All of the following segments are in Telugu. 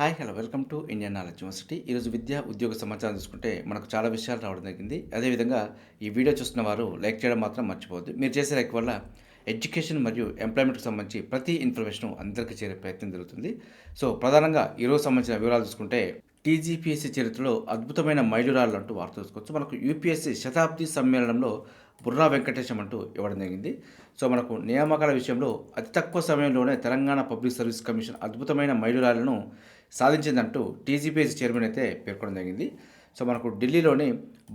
Hi hello welcome to Indian knowledge university. ఈరోజు విద్య ఉద్యోగ సమాచారం చూసుకుంటే మనకు చాలా విషయాలు రావడం జరిగింది. అదేవిధంగా ఈ వీడియో చూస్తున్న వారు లైక్ చేయడం మాత్రం మర్చిపోవద్దు. మీరు చేసే లైక్ వల్ల ఎడ్యుకేషన్ మరియు ఎంప్లాయ్మెంట్కి సంబంధించి ప్రతి ఇన్ఫర్మేషన్ అందరికీ చేరే ప్రయత్నం జరుగుతుంది. సో ప్రధానంగా ఈరోజు సంబంధించిన వివరాలు చూసుకుంటే టీజీపీఎస్సీ చరిత్రలో అద్భుతమైన మైలురాళ్ళు అంటూ వార్త చూసుకోవచ్చు. మనకు యూపీఎస్సీ శతాబ్ది సమ్మేళనంలో బుర్రా వెంకటేశం అంటూ ఇవ్వడం జరిగింది. సో మనకు నియామకాల విషయంలో అతి తక్కువ సమయంలోనే తెలంగాణ పబ్లిక్ సర్వీస్ కమిషన్ అద్భుతమైన మైలురాళ్ళను సాధించిందంటూ టీజీపీఎస్ చైర్మన్ అయితే పేర్కొనడం జరిగింది. సో మనకు ఢిల్లీలోని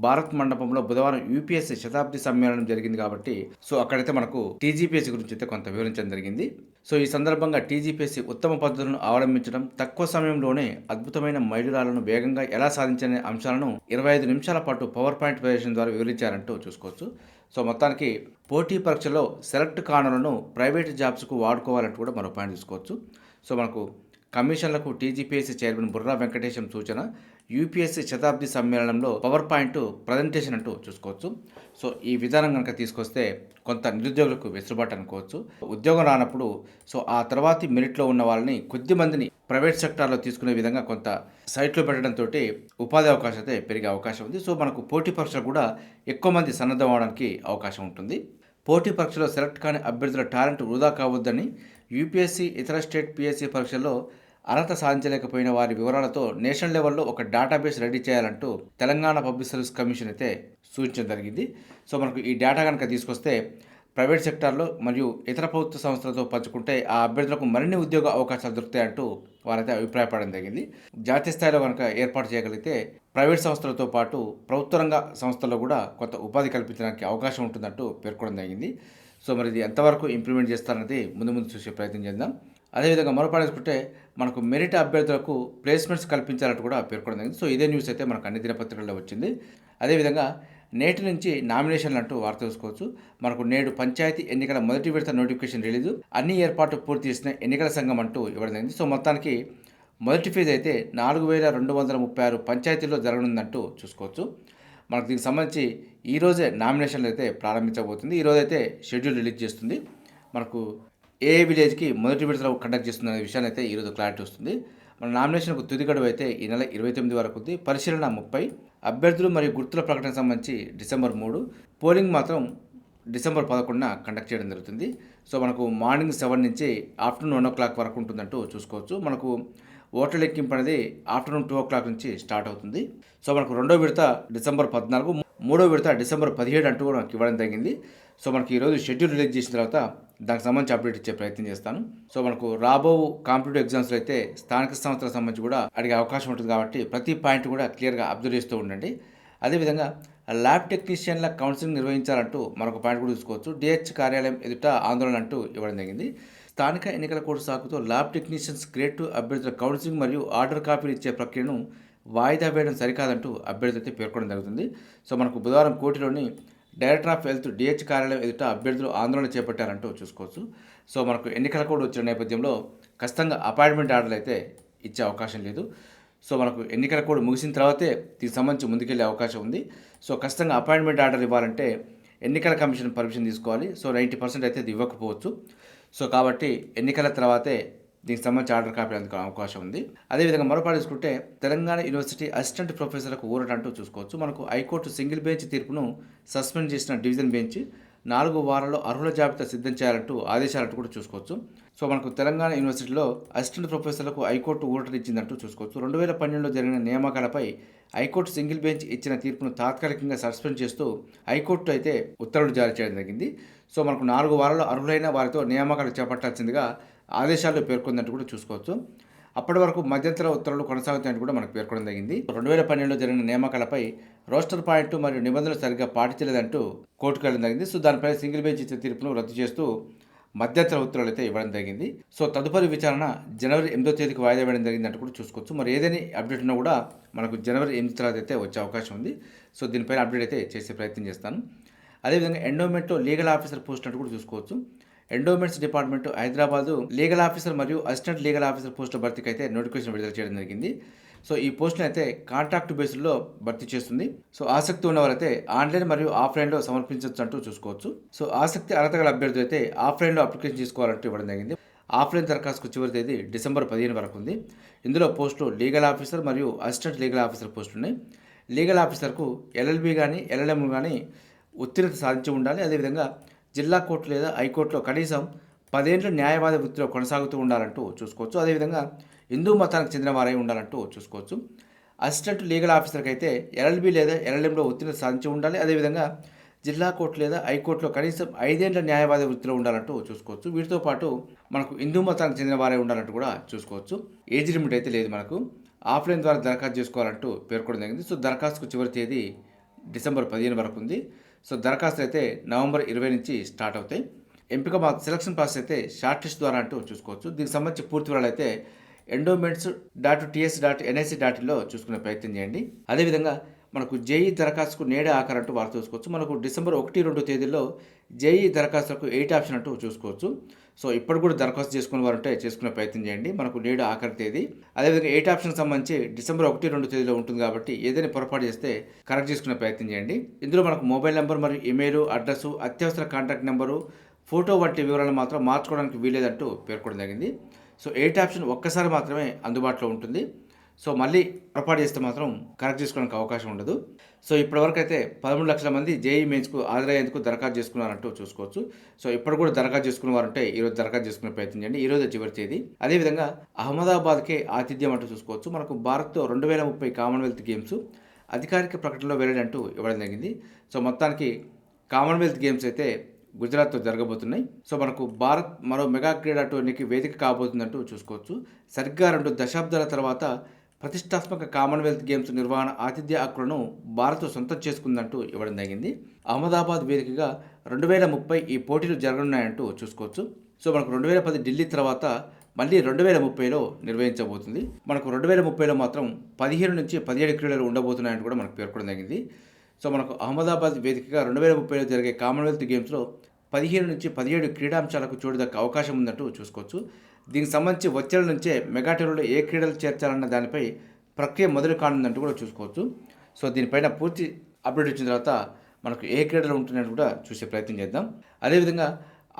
భారత్ మండపంలో బుధవారం యూపీఎస్సీ శతాబ్ది సమ్మేళనం జరిగింది కాబట్టి సో అక్కడైతే మనకు టీజీపీఎస్సీ గురించి అయితే కొంత వివరించడం జరిగింది. సో ఈ సందర్భంగా టీజీపీఎస్సీ ఉత్తమ పద్ధతులను అవలంబించడం తక్కువ సమయంలోనే అద్భుతమైన మైలురాలను వేగంగా ఎలా సాధించనే అంశాలను ఇరవై ఐదు నిమిషాల పాటు పవర్ పాయింట్ ప్రదర్శన ద్వారా వివరించారంటూ చూసుకోవచ్చు. సో మొత్తానికి పోటీ పరీక్షలో సెలెక్ట్ కానులను ప్రైవేట్ జాబ్స్కు వాడుకోవాలంటూ కూడా మరో పాయింట్ చూసుకోవచ్చు సో మనకు కమిషన్లకు టీజీపీఎస్సీ చైర్మన్ బుర్రా వెంకటేశం సూచన యూపీఎస్సీ శతాబ్ది సమ్మేళనంలో పవర్ పాయింట్ ప్రజెంటేషన్ అంటూ చూసుకోవచ్చు. సో ఈ విధానం కనుక తీసుకొస్తే కొంత నిరుద్యోగులకు వెసులుబాటు అనుకోవచ్చు. ఉద్యోగం రానప్పుడు సో ఆ తర్వాతి మెరిట్లో ఉన్న వాళ్ళని కొద్ది మందిని ప్రైవేట్ సెక్టార్లో తీసుకునే విధంగా కొంత సైట్లో పెట్టడంతో ఉపాధి అవకాశం అయితే పెరిగే అవకాశం ఉంది. సో మనకు పోటీ పరీక్షలు కూడా ఎక్కువ మంది సన్నద్ధం అవడానికి అవకాశం ఉంటుంది. పోటీ పరీక్షలో సెలెక్ట్ కాని అభ్యర్థుల టాలెంట్ వృధా కావద్దని యూపీఎస్సీ ఇతర స్టేట్ పిఎస్సీ పరీక్షల్లో అర్హత సాధించలేకపోయిన వారి వివరాలతో నేషనల్ లెవెల్లో ఒక డేటాబేస్ రెడీ చేయాలంటూ తెలంగాణ పబ్లిక్ సర్వీస్ కమిషన్ అయితే సూచించడం జరిగింది. సో మనకు ఈ డేటా కనుక తీసుకొస్తే ప్రైవేట్ సెక్టార్లో మరియు ఇతర ప్రభుత్వ సంస్థలతో పంచుకుంటే ఆ అభ్యర్థులకు మరిన్ని ఉద్యోగ అవకాశాలు దొరుకుతాయంటూ వారైతే అభిప్రాయపడడం జరిగింది. జాతీయ స్థాయిలో కనుక ఏర్పాటు చేయగలిగితే ప్రైవేట్ సంస్థలతో పాటు ప్రభుత్వ రంగ సంస్థల్లో కూడా కొంత ఉపాధి కల్పించడానికి అవకాశం ఉంటుందంటూ పేర్కొనడం జరిగింది. సో మరి ఇది ఎంతవరకు ఇంప్లిమెంట్ చేస్తారన్నది ముందు ముందు చూసే ప్రయత్నం చేద్దాం. అదేవిధంగా మరోపాడేసుకుంటే మనకు మెరిట్ అభ్యర్థులకు ప్లేస్మెంట్స్ కల్పించాలంటూ కూడా పేర్కొనడం జరిగింది. సో ఇదే న్యూస్ అయితే మనకు అన్ని దినపత్రికల్లో వచ్చింది. అదేవిధంగా నేటి నుంచి నామినేషన్లు అంటూ వార్త చూసుకోవచ్చు మనకు నేడు పంచాయతీ ఎన్నికల మొదటి విడత నోటిఫికేషన్ రిలీజ్. అన్ని ఏర్పాట్లు పూర్తి చేసిన ఎన్నికల సంఘం అంటూ ఇవ్వడం జరిగింది. సో మొత్తానికి మొదటి ఫేజ్ అయితే నాలుగు వేల రెండు వందల ముప్పై ఆరు పంచాయతీల్లో జరగనుందంటూ చూసుకోవచ్చు. మనకు దీనికి సంబంధించి ఈరోజే నామినేషన్లు అయితే ప్రారంభించబోతుంది. ఈరోజైతే షెడ్యూల్ రిలీజ్ చేస్తుంది. మనకు ఏ విలేజ్కి మొదటి విడతలో కండక్ట్ చేస్తుంది అనే విషయాన్ని అయితే ఈరోజు క్లారిటీ వస్తుంది. మన నామినేషన్కు తుది గడువు అయితే ఈ నెల ఇరవై తొమ్మిది వరకు ఉంది. పరిశీలన ముప్పై అభ్యర్థులు మరియు గుర్తుల ప్రకటన సంబంధించి డిసెంబర్ మూడు. పోలింగ్ మాత్రం డిసెంబర్ పదకొండున కండక్ట్ చేయడం జరుగుతుంది. సో మనకు మార్నింగ్ సెవెన్ నుంచి ఆఫ్టర్నూన్ వన్ ఓ క్లాక్ వరకు ఉంటుందంటూ చూసుకోవచ్చు. మనకు ఓట్ల లెక్కింపు అనేది ఆఫ్టర్నూన్ టూ ఓ క్లాక్ నుంచి స్టార్ట్ అవుతుంది. సో మనకు రెండో విడత డిసెంబర్ పద్నాలుగు మూడో విడత డిసెంబర్ పదిహేడు అంటూ కూడా నాకు ఇవ్వడం జరిగింది. సో మనకి ఈరోజు షెడ్యూల్ రిలీజ్ చేసిన తర్వాత దానికి సంబంధించి అప్డేట్ ఇచ్చే ప్రయత్నం చేస్తాను. సో మనకు రాబో కాంపిటేటివ్ ఎగ్జామ్స్లో అయితే స్థానిక సంస్థలకు సంబంధించి కూడా అడిగే అవకాశం ఉంటుంది కాబట్టి ప్రతి పాయింట్ కూడా క్లియర్గా అబ్జర్వ్ చేస్తూ ఉండండి. అదేవిధంగా ల్యాబ్ టెక్నీషియన్ల కౌన్సిలింగ్ నిర్వహించాలంటూ మరొక పాయింట్ కూడా చూసుకోవచ్చు డిహెచ్ కార్యాలయం ఎదుట ఆందోళన అంటూ ఇవ్వడం జరిగింది. స్థానిక ఎన్నికల కోడ్ సాకుతో ల్యాబ్ టెక్నీషియన్స్ గ్రేడ్ టూ అభ్యర్థుల కౌన్సిలింగ్ మరియు ఆర్డర్ కాపీలు ఇచ్చే ప్రక్రియను వాయిదా వేయడం సరికాదంటూ అభ్యర్థి అయితే పేర్కొనడం జరుగుతుంది. సో మనకు బుధవారం కోటిలోని డైరెక్టర్ ఆఫ్ హెల్త్ డిహెచ్ కార్యాలయం ఎదుట అభ్యర్థులు ఆందోళన చేపట్టారంటూ చూసుకోవచ్చు. సో మనకు ఎన్నికల కోడ్ వచ్చిన నేపథ్యంలో ఖచ్చితంగా అపాయింట్మెంట్ ఆర్డర్లు అయితే ఇచ్చే అవకాశం లేదు. సో మనకు ఎన్నికల కోడ్ ముగిసిన తర్వాతే దీనికి సంబంధించి ముందుకెళ్ళే అవకాశం ఉంది. సో ఖచ్చితంగా అపాయింట్మెంట్ ఆర్డర్ ఇవ్వాలంటే ఎన్నికల కమిషన్ పర్మిషన్ తీసుకోవాలి. సో నైంటీ పర్సెంట్ అయితే ఇది ఇవ్వకపోవచ్చు. సో కాబట్టి ఎన్నికల తర్వాతే దీనికి సంబంధించి ఆర్డర్ కాపీ అందుకు అవకాశం ఉంది. అదేవిధంగా మరోపాటు చూసుకుంటే తెలంగాణ యూనివర్సిటీ అసిస్టెంట్ ప్రొఫెసర్లకు ఊరట అంటూ చూసుకోవచ్చు. మనకు హైకోర్టు సింగిల్ బెంచ్ తీర్పును సస్పెండ్ చేసిన డివిజన్ బెంచ్ నాలుగు వారాల్లో అర్హుల జాబితా సిద్ధం చేయాలంటూ ఆదేశాలంటూ కూడా చూసుకోవచ్చు. సో మనకు తెలంగాణ యూనివర్సిటీలో అసిస్టెంట్ ప్రొఫెసర్లకు హైకోర్టు ఊరటనిచ్చిందంటూ చూసుకోవచ్చు. రెండు వేల పన్నెండులో జరిగిన నియామకాలపై హైకోర్టు సింగిల్ బెంచ్ ఇచ్చిన తీర్పును తాత్కాలికంగా సస్పెండ్ చేస్తూ హైకోర్టు అయితే ఉత్తర్వులు జారీ చేయడం జరిగింది. సో మనకు నాలుగు వారాల్లో అర్హులైన వారితో నియామకాలు చేపట్టాల్సిందిగా ఆదేశాలు పేర్కొందంటూ కూడా చూసుకోవచ్చు. అప్పటి వరకు మధ్యంతర ఉత్తర్వులు కొనసాగుతాయని కూడా మనకు పేర్కొనడం జరిగింది. రెండు వేల పన్నెండులో జరిగిన నియామకాలపై రోస్టర్ పాయింట్ మరియు నిబంధనలు సరిగ్గా పాటించలేదంటూ కోర్టుకు వెళ్ళడం జరిగింది. సో దానిపై సింగిల్ బెంచ్ ఇచ్చిన తీర్పును రద్దు చేస్తూ మధ్యంతర ఉత్తర్వులు అయితే ఇవ్వడం జరిగింది. సో తదుపరి విచారణ జనవరి ఎనిమిదో తేదీకి వాయిదా వేయడం జరిగిందంటూ కూడా చూసుకోవచ్చు. మరి ఏదైనా అప్డేట్ ఉన్నా కూడా మనకు జనవరి ఎనిమిది తర్వాత అయితే వచ్చే అవకాశం ఉంది. సో దీనిపైన అప్డేట్ అయితే చేసే ప్రయత్నం చేస్తాను. అదేవిధంగా ఎండోమెంట్లో లీగల్ ఆఫీసర్ పోస్ట్ అంటూ కూడా చూసుకోవచ్చు. Endowments department Hyderabad legal officer మరియు అసిస్టెంట్ లీగల్ ఆఫీసర్ పోస్టుల భర్తీకి అయితే నోటిఫికేషన్ విడుదల చేయడం జరిగింది. సో ఈ పోస్టును అయితే కాంట్రాక్ట్ బేస్లో భర్తీ చేస్తుంది. సో ఆసక్తి ఉన్నవారైతే ఆన్లైన్ మరియు ఆఫ్లైన్లో సమర్పించవచ్చు అంటూ చూసుకోవచ్చు. సో ఆసక్తి అర్హత గల అభ్యర్థులు అయితే ఆఫ్లైన్లో అప్లికేషన్ చేసుకోవాలంటూ ఇవ్వడం జరిగింది. ఆఫ్లైన్ దరఖాస్తుకు చివరి తేదీ డిసెంబర్ పదిహేను వరకు ఉంది. ఇందులో పోస్టులు లీగల్ ఆఫీసర్ మరియు అసిస్టెంట్ లీగల్ ఆఫీసర్ పోస్టులు ఉన్నాయి. లీగల్ ఆఫీసర్కు ఎల్ఎల్బి కానీ ఎల్ఎల్ఎం కానీ ఉత్తీర్ణత సాధించి ఉండాలి. అదేవిధంగా జిల్లా కోర్టు లేదా హైకోర్టులో కనీసం పదేండ్లు న్యాయవాద వృత్తిలో కొనసాగుతూ ఉండాలంటూ చూసుకోవచ్చు. అదేవిధంగా హిందూ మతానికి చెందిన వారై ఉండాలంటూ చూసుకోవచ్చు. అసిస్టెంట్ లీగల్ ఆఫీసర్కి అయితే ఎల్ఎల్బి లేదా ఎల్ఎల్ఎంలో ఉత్తీర్ణత సాధించి ఉండాలి. అదేవిధంగా జిల్లా కోర్టు లేదా హైకోర్టులో కనీసం ఐదేళ్ళ న్యాయవాద వృత్తిలో ఉండాలంటూ చూసుకోవచ్చు. వీటితో పాటు మనకు హిందూ మతానికి చెందిన వారే ఉండాలంటూ కూడా చూసుకోవచ్చు. ఏజ్ లిమిట్ అయితే లేదు మనకు. ఆఫ్లైన్ ద్వారా దరఖాస్తు చేసుకోవాలంటూ పేర్కొనడం జరిగింది. సో దరఖాస్తుకు చివరి తేదీ డిసెంబర్ పదిహేను వరకు ఉంది. సో దరఖాస్తు అయితే నవంబర్ ఇరవై నుంచి స్టార్ట్ అవుతాయి. ఎంపిక మా సెలక్షన్ ప్రాసెస్ అయితే షార్ట్ లిస్ట్ ద్వారా అంటూ చూసుకోవచ్చు. దీనికి సంబంధించి పూర్తి వివరాలు అయితే endowments dot TS dot NIC dot ఇన్లో చూసుకునే ప్రయత్నం చేయండి. అదేవిధంగా మనకు జేఈ దరఖాస్తుకు నేడే ఆఖరు అంటూ వారు చూసుకోవచ్చు. మనకు డిసెంబర్ ఒకటి రెండు తేదీల్లో జేఈ దరఖాస్తులకు ఎయిట్ ఆప్షన్ అంటూ చూసుకోవచ్చు. సో ఇప్పుడు కూడా దరఖాస్తు చేసుకునే వారు ఉంటే చేసుకునే ప్రయత్నం చేయండి. మనకు నేడు ఆఖరి తేదీ. అదేవిధంగా ఎయిట్ ఆప్షన్ సంబంధించి డిసెంబర్ ఒకటి రెండు తేదీలో ఉంటుంది కాబట్టి ఏదైనా పొరపాటు చేస్తే కరెక్ట్ చేసుకునే ప్రయత్నం చేయండి. ఇందులో మనకు మొబైల్ నెంబర్ మరియు ఇమెయిల్ అడ్రస్ అత్యవసర కాంటాక్ట్ నెంబరు ఫోటో వంటి వివరాలు మాత్రం మార్చుకోవడానికి వీలేదంటూ పేర్కొనడం జరిగింది. సో ఎయిట్ ఆప్షన్ ఒక్కసారి మాత్రమే అందుబాటులో ఉంటుంది. సో మళ్ళీ పొరపాటు చేస్తే మాత్రం కరెక్ట్ చేసుకోవడానికి అవకాశం ఉండదు. సో ఇప్పటివరకు అయితే పదమూడు లక్షల మంది జేఈ మెయిన్స్కు హాజరయ్యేందుకు దరఖాస్తు చేసుకున్నారంటూ చూసుకోవచ్చు. సో ఇప్పుడు కూడా దరఖాస్తు చేసుకున్న వారంటే ఈరోజు దరఖాస్తు చేసుకునే ప్రయత్నం చేయండి. ఈరోజు చివరి తేదీ. అదేవిధంగా అహ్మదాబాద్కే ఆతిథ్యం అంటూ చూసుకోవచ్చు. మనకు భారత్తో రెండు వేల ముప్పై కామన్వెల్త్ గేమ్స్ అధికారిక ప్రకటనలో వెల్లడంటూ ఇవ్వడం జరిగింది. సో మొత్తానికి కామన్వెల్త్ గేమ్స్ అయితే గుజరాత్తో జరగబోతున్నాయి. సో మనకు భారత్ మరో మెగా క్రీడా టోర్నీకి వేదిక కాబోతుందంటూ చూసుకోవచ్చు. సరిగ్గా రెండు దశాబ్దాల తర్వాత ప్రతిష్టాత్మక కామన్వెల్త్ గేమ్స్ నిర్వహణ ఆతిథ్య హక్కులను భారత్ సొంతం చేసుకుందంటూ ఇవ్వడం జరిగింది. అహ్మదాబాద్ వేదికగా రెండు వేల ముప్పై ఈ పోటీలు జరగనున్నాయంటూ చూసుకోవచ్చు. సో మనకు రెండు వేల పది ఢిల్లీ తర్వాత మళ్ళీ రెండు వేల ముప్పైలో నిర్వహించబోతుంది. మనకు రెండు వేల ముప్పైలో మాత్రం పదిహేను నుంచి పదిహేడు క్రీడలు ఉండబోతున్నాయని కూడా మనకు పేర్కొనడం జరిగింది. సో మనకు అహ్మదాబాద్ వేదికగా రెండు వేల ముప్పైలో జరిగే కామన్వెల్త్ గేమ్స్లో పదిహేను నుంచి పదిహేడు క్రీడాంశాలకు చూడదక్క అవకాశం ఉందంటూ చూసుకోవచ్చు. దీనికి సంబంధించి వచ్చే నుంచే మెగాటెరోలో ఏ క్రీడలు చేర్చాలన్న దానిపై ప్రక్రియ మొదలు కానుందంటూ కూడా చూసుకోవచ్చు. సో దీనిపైన పూర్తి అప్డేట్ వచ్చిన తర్వాత మనకు ఏ క్రీడలు ఉంటున్నాయని కూడా చూసే ప్రయత్నం చేద్దాం. అదేవిధంగా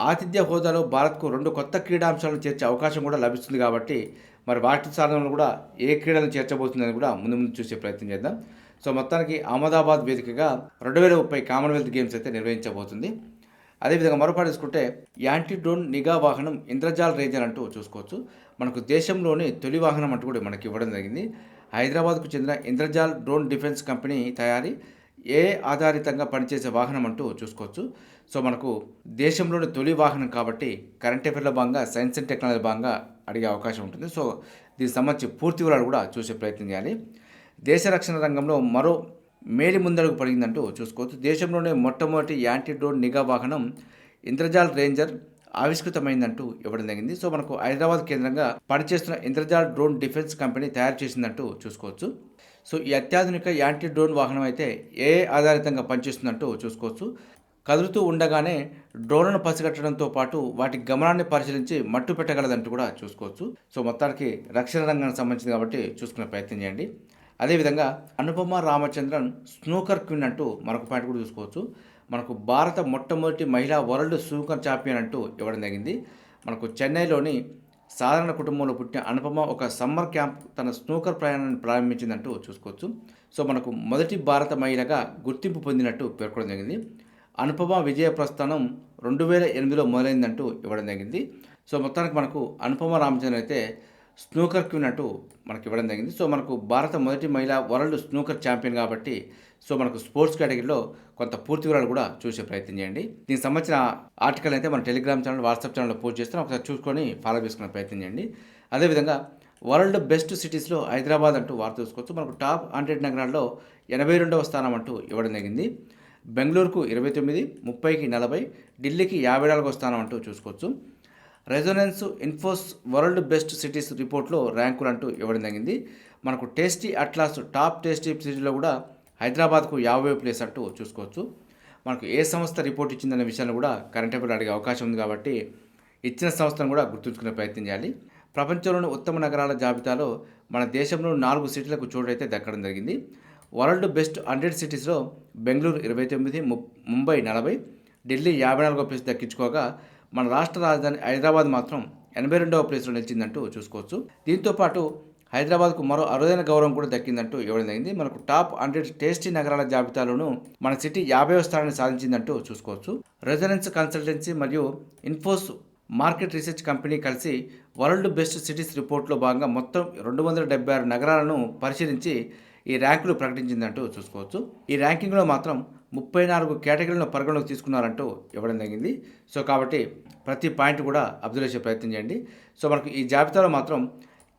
ఆతిథ్య హోదాలో భారత్కు రెండు కొత్త క్రీడాంశాలను చేర్చే అవకాశం కూడా లభిస్తుంది కాబట్టి మరి వాటి సాధనలో కూడా ఏ క్రీడలను చేర్చబోతుందని కూడా ముందు ముందు చూసే ప్రయత్నం చేద్దాం. సో మొత్తానికి అహ్మదాబాద్ వేదికగా రెండు వేల ముప్పై కామన్వెల్త్ గేమ్స్ అయితే నిర్వహించబోతుంది. అదేవిధంగా మరోపాటు తీసుకుంటే యాంటీ డ్రోన్ నిఘా వాహనం ఇంద్రజాల్ రేంజర్ అంటూ చూసుకోవచ్చు. మనకు దేశంలోని తొలి వాహనం అంటూ కూడా మనకి ఇవ్వడం జరిగింది. హైదరాబాద్కు చెందిన ఇంద్రజాల్ డ్రోన్ డిఫెన్స్ కంపెనీ తయారీ ఏ ఆధారితంగా పనిచేసే వాహనం అంటూ చూసుకోవచ్చు. సో మనకు దేశంలోని తొలి వాహనం కాబట్టి కరెంట్ అఫేర్ల భాగంగా సైన్స్ అండ్ టెక్నాలజీ భాగంగా అడిగే అవకాశం ఉంటుంది. సో దీనికి సంబంధించి పూర్తి వివరాలు కూడా చూసే ప్రయత్నం చేయాలి. దేశ రక్షణ రంగంలో మరో మేలి ముందడుగు పడిందంటూ చూసుకోవచ్చు. దేశంలోనే మొట్టమొదటి యాంటీ డ్రోన్ నిఘా వాహనం ఇంద్రజాల్ రేంజర్ ఆవిష్కృతమైందంటూ ఇవ్వడం జరిగింది. సో మనకు హైదరాబాద్ కేంద్రంగా పనిచేస్తున్న ఇంద్రజాల్ డ్రోన్ డిఫెన్స్ కంపెనీ తయారు చేసిందంటూ చూసుకోవచ్చు. సో ఈ అత్యాధునిక యాంటీ డ్రోన్ వాహనం అయితే ఏ ఆధారితంగా పనిచేస్తుందంటూ చూసుకోవచ్చు. కదులుతూ ఉండగానే డ్రోన్లను పసిగట్టడంతో పాటు వాటి గమనాన్ని పరిశీలించి మట్టు పెట్టగలదంటూ కూడా చూసుకోవచ్చు. సో మొత్తానికి రక్షణ రంగానికి సంబంధించింది కాబట్టి చూసుకునే ప్రయత్నం చేయండి. అదేవిధంగా అనుపమ రామచంద్రన్ స్నూకర్ క్వీన్ అంటూ మరొక పాయింట్ కూడా చూసుకోవచ్చు. మనకు భారత మొట్టమొదటి మహిళా వరల్డ్ స్నూకర్ ఛాంపియన్ అంటూ ఇవ్వడం జరిగింది. మనకు చెన్నైలోని సాధారణ కుటుంబంలో పుట్టిన అనుపమ ఒక సమ్మర్ క్యాంప్ తన స్నూకర్ ప్రయాణాన్ని ప్రారంభించిందంటూ చూసుకోవచ్చు. సో మనకు మొదటి భారత మహిళగా గుర్తింపు పొందినట్టు పేర్కొనడం జరిగింది. అనుపమ విజయ ప్రస్థానం రెండు వేల ఎనిమిదిలో మొదలైందంటూ ఇవ్వడం జరిగింది. సో మొత్తానికి మనకు అనుపమ రామచంద్రన్ అయితే స్నూకర్ క్వీన్ అంటూ మనకి ఇవ్వడం జరిగింది. సో మనకు భారత మొదటి మహిళ వరల్డ్ స్నూకర్ ఛాంపియన్ కాబట్టి సో మనకు స్పోర్ట్స్ కేటగిరీలో కొంత పూర్తి వివరాలు కూడా చూసే ప్రయత్నం చేయండి. దీనికి సంబంధించిన ఆర్టికల్ అయితే మన టెలిగ్రామ్ ఛానల్ వాట్సాప్ ఛానల్లో పోస్ట్ చేస్తాం ఒకసారి చూసుకొని ఫాలో చేసుకునే ప్రయత్నం చేయండి. అదేవిధంగా వరల్డ్ బెస్ట్ సిటీస్లో హైదరాబాద్ అంటూ వార్త చూసుకోవచ్చు. మనకు టాప్ హండ్రెడ్ నగరాల్లో ఎనభై రెండవ స్థానం అంటూ ఇవ్వడం జరిగింది. బెంగళూరుకు ఇరవై తొమ్మిది ముప్పైకి నలభై ఢిల్లీకి యాభై నాలుగో స్థానం అంటూ చూసుకోవచ్చు. Resonance Ipsos world best cities రిపోర్ట్లో ర్యాంకులు అంటూ ఇవ్వడం జరిగింది. మనకు టేస్టీ అట్లాస్ టాప్ టేస్టీ సిటీలో కూడా హైదరాబాద్కు యాభై ప్లేస్ అంటూ చూసుకోవచ్చు. మనకు ఏ సంస్థ రిపోర్ట్ ఇచ్చిందనే విషయాన్ని కూడా కరెంట్ అఫేర్ అడిగే అవకాశం ఉంది కాబట్టి ఇచ్చిన సంస్థను కూడా గుర్తుంచుకునే ప్రయత్నం చేయాలి. ప్రపంచంలోని ఉత్తమ నగరాల జాబితాలో మన దేశంలో నాలుగు సిటీలకు చోటైతే దక్కడం జరిగింది. వరల్డ్ బెస్ట్ హండ్రెడ్ సిటీస్లో బెంగళూరు ఇరవై తొమ్మిది ముంబై నలభై ఢిల్లీ యాభై నాలుగో ప్లేస్ దక్కించుకోగా మన రాష్ట్ర రాజధాని హైదరాబాద్ మాత్రం ఎనభై రెండవ ప్లేస్లో నిలిచిందంటూ చూసుకోవచ్చు. దీంతో పాటు హైదరాబాద్కు మరో అరుదైన గౌరవం కూడా దక్కిందంటూ ఇవ్వడం జరిగింది మనకు టాప్ హండ్రెడ్ టేస్టీ నగరాల జాబితాలోనూ మన సిటీ యాభైవ స్థానాన్ని సాధించిందంటూ చూసుకోవచ్చు. రెసిడెన్స్ కన్సల్టెన్సీ మరియు ఇన్ఫోస్ మార్కెట్ రీసెర్చ్ కంపెనీ కలిసి వరల్డ్ బెస్ట్ సిటీస్ రిపోర్ట్లో భాగంగా మొత్తం రెండు వందల డెబ్బై ఆరు నగరాలను పరిశీలించి ఈ ర్యాంకులు ప్రకటించిందంటూ చూసుకోవచ్చు. ఈ ర్యాంకింగ్లో మాత్రం ముప్పై నాలుగు కేటగిరీలను పరిగణలోకి తీసుకున్నారంటూ ఇవ్వడం జరిగింది. సో కాబట్టి ప్రతి పాయింట్ కూడా అబ్జర్వ్ చేసే ప్రయత్నం చేయండి. సో మనకు ఈ జాబితాలో మాత్రం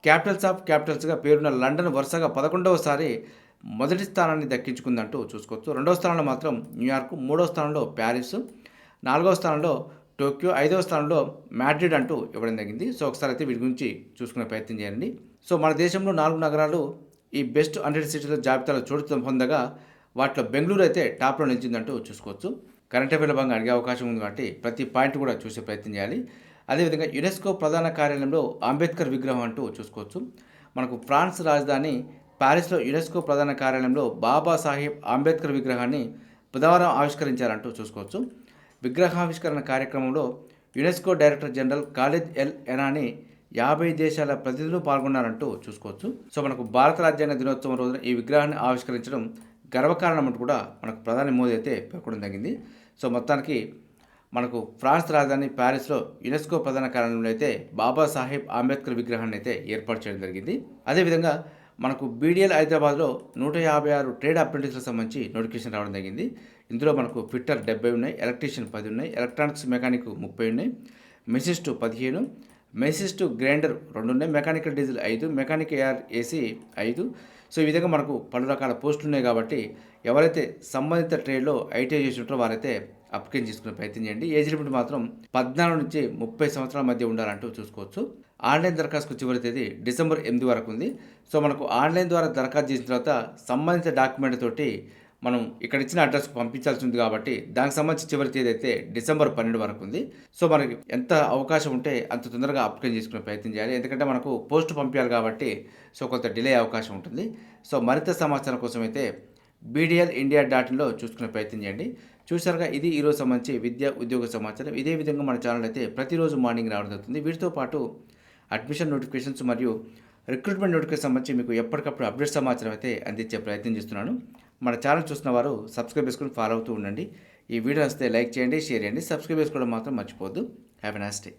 క్యాపిటల్స్ ఆఫ్ క్యాపిటల్స్గా పేరున్న లండన్ వరుసగా పదకొండవసారి మొదటి స్థానాన్ని దక్కించుకుందంటూ చూసుకోవచ్చు. రెండవ స్థానంలో మాత్రం న్యూయార్క్ మూడవ స్థానంలో ప్యారిస్ నాలుగవ స్థానంలో టోక్యో ఐదవ స్థానంలో మ్యాడ్రిడ్ అంటూ ఇవ్వడం జరిగింది. సో ఒకసారి అయితే వీటి గురించి చూసుకునే ప్రయత్నం చేయండి. సో మన దేశంలో నాలుగు నగరాలు ఈ బెస్ట్ హండ్రెడ్ సిటీల జాబితాలో చోటు పొందగా వాటిలో బెంగళూరు అయితే టాప్లో నిలిచిందంటూ చూసుకోవచ్చు. కరెంట్ అఫేర్ల భాగంగా అడిగే అవకాశం ఉంది కాబట్టి ప్రతి పాయింట్ కూడా చూసే ప్రయత్నం చేయాలి. అదేవిధంగా యునెస్కో ప్రధాన కార్యాలయంలో అంబేద్కర్ విగ్రహం అంటూ చూసుకోవచ్చు. మనకు ఫ్రాన్స్ రాజధాని ప్యారిస్లో యునెస్కో ప్రధాన కార్యాలయంలో బాబాసాహెబ్ అంబేద్కర్ విగ్రహాన్ని బుధవారం ఆవిష్కరించారంటూ చూసుకోవచ్చు. విగ్రహావిష్కరణ కార్యక్రమంలో UNESCO director general Khalid El Enany యాభై దేశాల ప్రతినిధులు పాల్గొన్నారంటూ చూసుకోవచ్చు. సో మనకు భారత రాజ్యాంగ దినోత్సవం రోజున ఈ విగ్రహాన్ని ఆవిష్కరించడం గర్వకారణం అంటూ కూడా మనకు ప్రధాని మోదీ అయితే పేర్కొనడం జరిగింది. సో మొత్తానికి మనకు ఫ్రాన్స్ రాజధాని ప్యారిస్లో యునెస్కో ప్రధాన కార్యాలయంలో అయితే బాబాసాహెబ్ అంబేద్కర్ విగ్రహాన్ని అయితే ఏర్పాటు చేయడం జరిగింది. అదేవిధంగా మనకు బీడీఎల్ హైదరాబాద్లో నూట యాభై ఆరు ట్రేడ్ అప్రెంటిస్లకు సంబంధించి నోటిఫికేషన్ రావడం జరిగింది. ఇందులో మనకు ఫిట్టర్ డెబ్బై ఉన్నాయి ఎలక్ట్రీషియన్ పది ఉన్నాయి ఎలక్ట్రానిక్స్ మెకానిక్ ముప్పై ఉన్నాయి మెసిస్టు పదిహేను మెసిస్ టు గ్రైండర్ రెండు ఉన్నాయి. మెకానికల్ డీజిల్ ఐదు మెకానిక్ ఏఆర్ ఏసీ ఐదు. సో ఈ విధంగా మనకు పలు రకాల పోస్టులు ఉన్నాయి కాబట్టి ఎవరైతే సంబంధిత ట్రేడ్లో ఐటీఐ చేసి ఉంటారో వారైతే అప్లికేషన్ చేసుకునే ప్రయత్నం చేయండి. ఏజ్ లిమిట్ మాత్రం పద్నాలుగు నుంచి ముప్పై సంవత్సరాల మధ్య ఉండాలంటూ చూసుకోవచ్చు. ఆన్లైన్ దరఖాస్తుకు చివరి తేదీ డిసెంబర్ ఎనిమిది వరకు ఉంది. సో మనకు ఆన్లైన్ ద్వారా దరఖాస్తు చేసిన తర్వాత సంబంధిత డాక్యుమెంట్ తోటి మనం ఇక్కడ ఇచ్చిన అడ్రస్కి పంపించాల్సి ఉంది కాబట్టి దానికి సంబంధించి చివరి తేదీ అయితే డిసెంబర్ పన్నెండు వరకు ఉంది. సో మనకి ఎంత అవకాశం ఉంటే అంత తొందరగా అప్లికేషన్ చేసుకునే ప్రయత్నం చేయాలి. ఎందుకంటే మనకు పోస్ట్ పంపించాలి కాబట్టి సో కొంత డిలే అవకాశం ఉంటుంది. సో మరింత సమాచారం కోసం అయితే బీడిఎల్ ఇండియా డాట్ ఇన్లో చూసుకునే ప్రయత్నం చేయండి. చూసారుగా ఇది ఈరోజు సంబంధించి విద్య ఉద్యోగ సమాచారం. ఇదే విధంగా మన ఛానల్ అయితే ప్రతిరోజు మార్నింగ్ రావడం జరుగుతుంది. వీటితో పాటు అడ్మిషన్ నోటిఫికేషన్స్ మరియు రిక్రూట్మెంట్ నోటిఫికేషన్ సంబంధించి మీకు ఎప్పటికప్పుడు అప్డేట్ సమాచారం అయితే అందించే ప్రయత్నం చేస్తున్నాను. మన ఛానల్ చూసిన వారు సబ్స్క్రైబ్ చేసుకుని ఫాలో అవుతూ ఉండండి. ఈ వీడియో వస్తే లైక్ చేయండి షేర్ చేయండి. సబ్స్క్రైబ్ చేసుకోవడం మాత్రం మర్చిపోద్దు హ్యావ్ ఎ డే